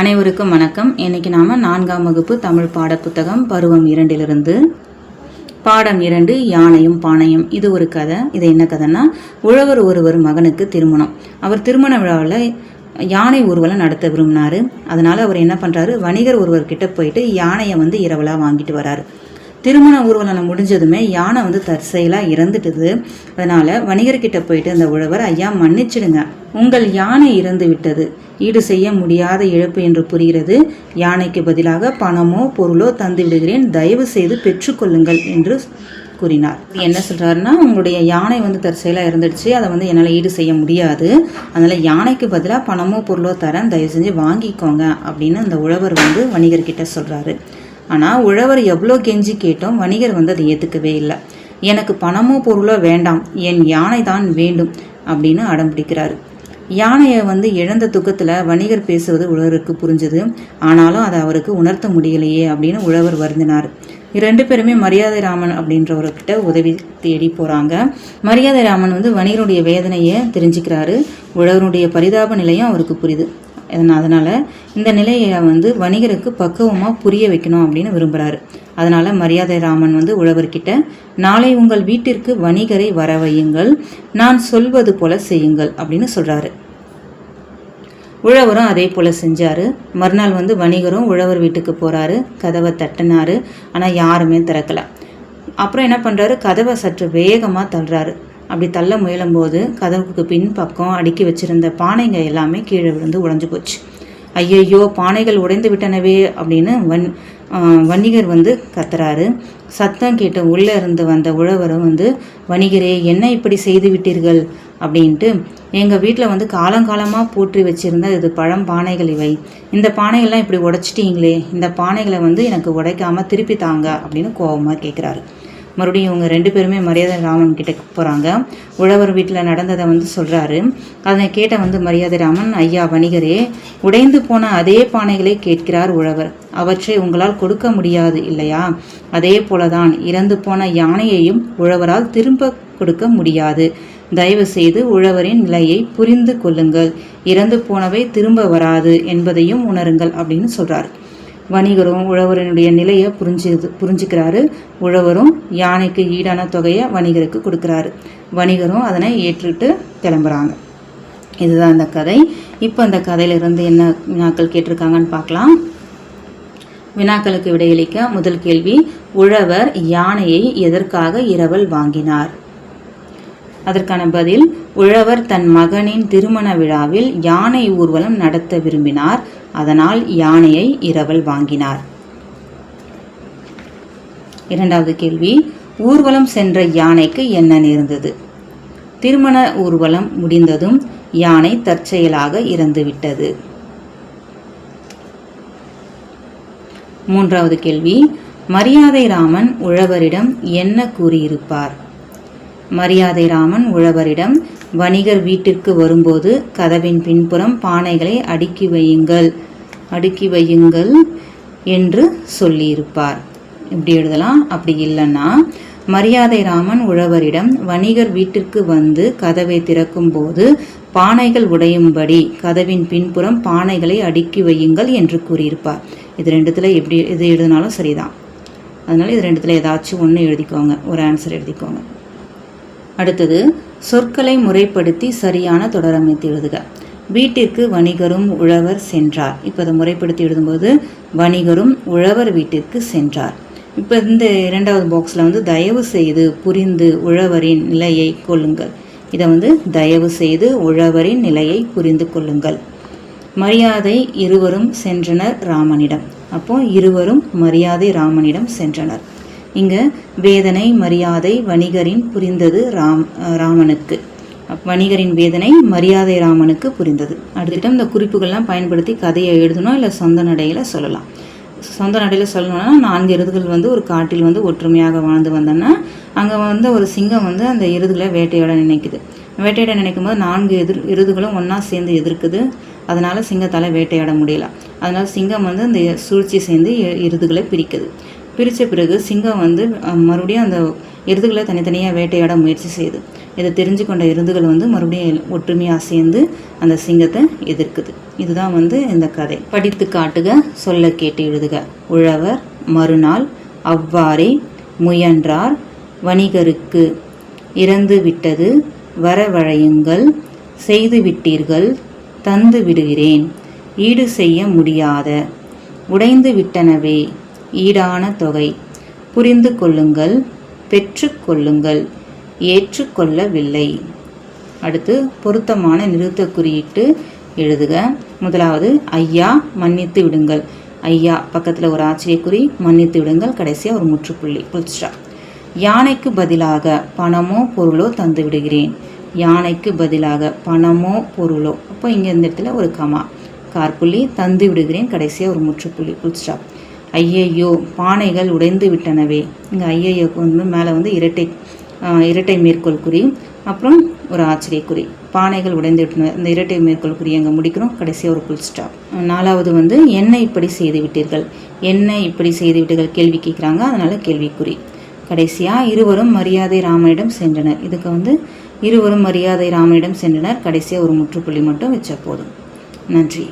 அனைவருக்கும் வணக்கம். இன்னைக்கு நாம நான்காம் வகுப்பு தமிழ் பாடப்புத்தகம் பருவம் இரண்டிலிருந்து பாடம் இரண்டு யானையும் பானையும். இது ஒரு கதை. இது என்ன கதைன்னா உழவர் ஒருவர் மகனுக்கு திருமணம். அவர் திருமண விழாவில் யானை ஊர்வலம் நடத்த விரும்பினாரு. அதனால அவர் என்ன பண்றாரு? வணிகர் ஒருவர்கிட்ட போயிட்டு யானையை வந்து இரவலா வாங்கிட்டு வராரு. திருமண ஊர்வலம் முடிஞ்சதுமே யானை வந்து தற்செயலாக இறந்துட்டுது. அதனால் வணிகர்கிட்ட போயிட்டு அந்த உழவர் ஐயா மன்னிச்சிடுங்க. உங்கள் யானை இறந்து விட்டது. ஈடு செய்ய முடியாத இழப்பு என்று புரிகிறது. யானைக்கு பதிலாக பணமோ பொருளோ தந்து விடுகிறேன். தயவு செய்து பெற்றுக்கொள்ளுங்கள் என்று கூறினார். என்ன சொல்கிறாருன்னா உங்களுடைய யானை வந்து தற்செயலாக இருந்துடுச்சு அதை வந்து என்னால் ஈடு செய்ய முடியாது. அதனால் யானைக்கு பதிலாக பணமோ பொருளோ தரேன். தயவு செஞ்சு வாங்கிக்கோங்க அப்படின்னு அந்த உழவர் வந்து வணிகர்கிட்ட சொல்கிறாரு ஆனால் உழவர் எவ்வளோ கெஞ்சி கேட்டோம் வணிகர் வந்து அதை ஏற்றுக்கவே இல்லை. எனக்கு பணமோ பொருளோ வேண்டாம் என் யானை தான் வேண்டும் அப்படின்னு அடம் பிடிக்கிறாரு. யானையை வந்து இழந்த துக்கத்தில் வணிகர் பேசுவது உழவருக்கு புரிஞ்சுது. ஆனாலும் அதை அவருக்கு உணர்த்த முடியலையே அப்படின்னு உழவர் வருந்தினார். இரண்டு பேருமே மரியாதை ராமன் அப்படின்றவர்கிட்ட உதவி தேடி போகிறாங்க மரியாதை ராமன் வந்து வணிகருடைய வேதனையை தெரிஞ்சுக்கிறாரு. உழவருடைய பரிதாப நிலையும் அவருக்கு புரியுது. அதனால் இந்த நிலையை வந்து வணிகருக்கு பக்குவமாக புரிய வைக்கணும் அப்படின்னு விரும்புகிறாரு அதனால் மரியாதை ராமன் வந்து உழவர்கிட்ட நாளை உங்கள் வீட்டிற்கு வணிகரை வரவையுங்கள் நான் சொல்வது போல செய்யுங்கள் அப்படின்னு சொல்கிறாரு உழவரும் அதே போல் செஞ்சார். மறுநாள் வந்து வணிகரும் உழவர் வீட்டுக்கு போகிறாரு கதவை தட்டினார். ஆனால் யாருமே திறக்கலை. அப்புறம் என்ன பண்ணுறாரு கதவை சற்று வேகமாக தள்ளுறாரு. அப்படி தள்ள முயலும்போது கதவுக்கு பின் பக்கம் அடுக்கி வச்சிருந்த பானைங்க எல்லாமே கீழே விழுந்து உடஞ்சு போச்சு. ஐயையோ பானைகள் உடைந்து விட்டனவே அப்படின்னு வன் வணிகர் வந்து கத்துறாரு. சத்தம் கேட்டு உள்ளே இருந்து வந்த உழவரும் வந்து வணிகரே என்ன இப்படி செய்து விட்டீர்கள்? அப்படின்ட்டு எங்கள் வீட்டில் வந்து காலங்காலமாக போற்றி வச்சுருந்த இது பழம் பானைகள் இவை. இந்த பானைகள்லாம் இப்படி உடைச்சிட்டீங்களே இந்த பானைகளை வந்து எனக்கு உடைக்காமல் திருப்பி தாங்க அப்படின்னு கோபமாக கேட்குறாரு மறுபடியும் இவங்க ரெண்டு பேருமே மரியாதை ராமன் கிட்ட போகிறாங்க உழவர் வீட்டில் நடந்ததை வந்து சொல்கிறாரு அதனை கேட்ட வந்து மரியாதை ராமன் ஐயா வணிகரே உடைந்து போன அதே பானைகளை கேட்கிறார் உழவர். அவற்றை உங்களால் கொடுக்க முடியாது இல்லையா? அதே போலதான் இறந்து போன யானையையும் உழவரால் திரும்ப கொடுக்க முடியாது. தயவு செய்து உழவரின் நிலையை புரிந்து கொள்ளுங்கள். இறந்து போனவை திரும்ப வராது என்பதையும் உணருங்கள் அப்படின்னு சொல்றாரு. வணிகரும் உழவரனுடைய நிலையை புரிஞ்சு புரிஞ்சுக்கிறாரு. உழவரும் யானைக்கு ஈடான தொகையை வணிகருக்கு கொடுக்குறாரு. வணிகரும் அதனை ஏற்றுட்டு கிளம்புறாங்க. இதுதான் இந்த கதை. இப்போ இந்த கதையிலிருந்து என்ன வினாக்கள் கேட்டிருக்காங்கன்னு பார்க்கலாம். வினாக்களுக்கு விடையளிக்க முதல் கேள்வி உழவர் யானையை எதற்காக இரவல் வாங்கினார்? அதற்கான பதில் உழவர் தன் மகனின் திருமண விழாவில் யானை ஊர்வலம் நடத்த விரும்பினார். அதனால் யானையை இரவல் வாங்கினார். இரண்டாவது கேள்வி ஊர்வலம் சென்ற யானைக்கு என்ன நேர்ந்தது? திருமண ஊர்வலம் முடிந்ததும் யானை தற்செயலாக இறந்துவிட்டது. மூன்றாவது கேள்வி மரியாதை ராமன் உழவரிடம் என்ன கூறியிருப்பார்? மரியாதை ராமன் உழவரிடம் வணிகர் வீட்டிற்கு வரும்போது கதவின் பின்புறம் பானைகளை அடுக்கி வையுங்கள். அடுக்கி வையுங்கள் என்று சொல்லியிருப்பார். இப்படி எழுதலாம்? அப்படி இல்லைன்னா மரியாதை ராமன் உழவரிடம் வணிகர் வீட்டிற்கு வந்து கதவை திறக்கும்போது பானைகள் உடையும்படி கதவின் பின்புறம் பானைகளை அடுக்கி வையுங்கள் என்று கூறியிருப்பார். இது ரெண்டுத்தில் எப்படி இது எழுதினாலும் சரிதான். அதனால் இது ரெண்டுத்தில் ஏதாச்சும் ஒன்று எழுதிக்கோங்க. ஒரு ஆன்சர் எழுதிக்கோங்க. அடுத்தது சொற்களை முறைப்படுத்தி சரியான தொடரமைத்து எழுதுக. வீட்டிற்கு வணிகரும் உழவர் சென்றார். இப்போ அதை முறைப்படுத்தி எழுதும்போது வணிகரும் உழவர் வீட்டிற்கு சென்றார். இப்போ இந்த இரண்டாவது பாக்ஸில் வந்து தயவு செய்து புரிந்து உழவரின் நிலையை கொள்ளுங்கள். இதை வந்து தயவு செய்து உழவரின் நிலையை புரிந்து கொள்ளுங்கள். மரியாதை இருவரும் சென்றனர் ராமனிடம். அப்போ இருவரும் மரியாதை ராமனிடம் சென்றனர். இங்கே வேதனை மரியாதை வணிகரின் புரிந்தது ராம் ராமனுக்கு. வணிகரின் வேதனை மரியாதை ராமனுக்கு புரிந்தது. அடுத்துட்டு இந்த குறிப்புகள்லாம் பயன்படுத்தி கதையை எழுதணும் இல்லை சொந்த நடையில் சொல்லலாம்? சொந்த நடையில் சொல்லணும்னா நான்கு எருதுகள் வந்து ஒரு காட்டில் வந்து ஒற்றுமையாக வாழ்ந்து வந்தோன்னா அங்கே வந்து ஒரு சிங்கம் வந்து அந்த எருதுகளை வேட்டையாட நினைக்குது. வேட்டையாட நினைக்கும் போது நான்கு எதிர் எருதுகளும் ஒன்றா சேர்ந்து எதிர்க்குது. அதனால் சிங்கத்தால் வேட்டையாட முடியல. அதனால் சிங்கம் வந்து அந்த சூழ்ச்சி சேர்ந்து எருதுகளை பிரிக்குது. பிரித்த பிறகு சிங்கம் வந்து மறுபடியும் அந்த எருதுகளை தனித்தனியாக வேட்டையாட முயற்சி செய்யுது இதை தெரிஞ்சு கொண்ட எருதுகள் வந்து மறுபடியும் ஒற்றுமையாக சேர்ந்து அந்த சிங்கத்தை எதிர்க்குது. இதுதான் வந்து இந்த கதை. படித்து காட்டுக சொல்ல கேட்டு எழுதுக. உழவர் மறுநாள் அவ்வாறே முயன்றார். வணிகருக்கு இறந்து விட்டது. வரவழையுங்கள் செய்து விட்டீர்கள். தந்து விடுகிறேன். ஈடு செய்ய முடியாத. உடைந்து விட்டனவே. ஈடான தொகை. புரிந்து கொள்ளுங்கள் பெற்றுக்கொள்ளுங்கள் ஏற்றுக்கொள்ளவில்லை அடுத்து பொருத்தமான நிறுத்த குறியிட்டு எழுதுக. முதலாவது ஐயா மன்னித்து விடுங்கள். ஐயா பக்கத்தில் ஒரு ஆச்சரியக்குறி மன்னித்து விடுங்கள் கடைசியாக ஒரு முற்றுப்புள்ளி. புல்ஸ்டா யானைக்கு பதிலாக பணமோ பொருளோ தந்து விடுகிறேன். யானைக்கு பதிலாக பணமோ பொருளோ. அப்போ இங்கே இந்த இடத்துல ஒரு கமா. கார்புள்ளி தந்து விடுகிறேன் கடைசியாக ஒரு முற்றுப்புள்ளி. புல்ஸ்டா ஐயையோ பானைகள் உடைந்து விட்டனவே. இங்கே ஐயையோக்கு வந்து மேலே வந்து இரட்டை இரட்டை மேற்கோள் குறி அப்புறம் ஒரு ஆச்சரியக்குறி பானைகள் உடைந்து விட்டன இந்த இரட்டை மேற்கோள் குறி அங்கே முடிக்கிறோம் கடைசியாக ஒரு புல் ஸ்டாப் நாலாவது வந்து என்ன இப்படி செய்து விட்டீர்கள்? என்ன இப்படி செய்து விட்டீர்கள்? கேள்வி கேட்குறாங்க அதனால் கேள்விக்குறி கடைசியாக இருவரும் மரியாதை ராமனிடம் சென்றனர். இதுக்கு வந்து இருவரும் மரியாதை ராமனிடம் சென்றனர். கடைசியாக ஒரு முற்றுப்புள்ளி மட்டும் வச்ச போதும். நன்றி.